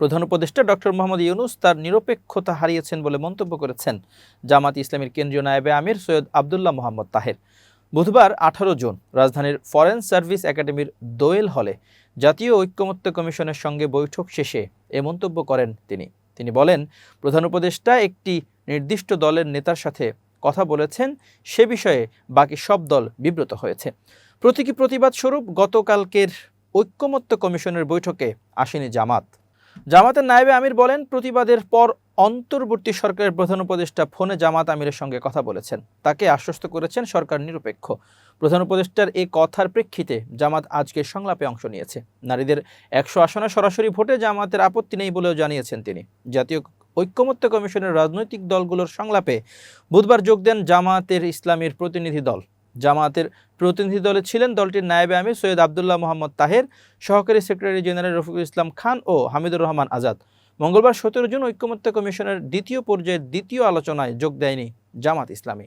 প্রধান উপদেষ্টা ডক্টর মোহাম্মদ ইউনুস তার নিরপেক্ষতা হারিয়েছেন বলে মন্তব্য করেছেন জামাত ইসলামের কেন্দ্রীয় নায়েবে আমির সৈয়দ আবদুল্লাহ মোহাম্মদ তাহের। বুধবার আঠারো জুন রাজধানীর ফরেন সার্ভিস একাডেমির দোয়েল হলে জাতীয় ঐক্যমত্য কমিশনের সঙ্গে বৈঠক শেষে এ মন্তব্য করেন তিনি। তিনি বলেন, প্রধান উপদেষ্টা একটি নির্দিষ্ট দলের নেতার সাথে কথা বলেছেন, সে বিষয়ে বাকি সব দল বিব্রত হয়েছে। প্রতীকী প্রতিবাদ স্বরূপ গতকালকের ঐক্যমত্য কমিশনের বৈঠকে আসেনি জামাত। জামাতের নায়েবে আমির বলেন, প্রতিবাদের পর অন্তর্বর্তী সরকারের প্রধান উপদেষ্টা ফোনে জামাত আমিরের সঙ্গে কথা বলেছেন। তাকে আশ্বস্ত করেছেন সরকার নিরপেক্ষ। প্রধান উপদেষ্টার এই কথার প্রেক্ষিতে জামাত আজকের সংলাপে অংশ নিয়েছে। নারীদের একশো আসনে সরাসরি ভোটে জামাতের আপত্তি নেই বলেও জানিয়েছেন তিনি। জাতীয় ঐক্যমত্য কমিশনের রাজনৈতিক দলগুলোর সংলাপে বুধবার যোগ দেন জামাতের ইসলামের প্রতিনিধি দল। জামাতের প্রতিনিধি দলে ছিলেন দলটির নায়েবে আমির সৈয়দ আবদুল্লাহ মোহাম্মদ তাহের, সহকারী সেক্রেটারি জেনারেল রফিকুল ইসলাম খান ও হামিদুর রহমান আজাদ। মঙ্গলবার সতেরো জুন ঐক্যমত্য কমিশনের দ্বিতীয় পর্যায়ের দ্বিতীয় আলোচনায় যোগ দেয়নি জামাত ইসলামী।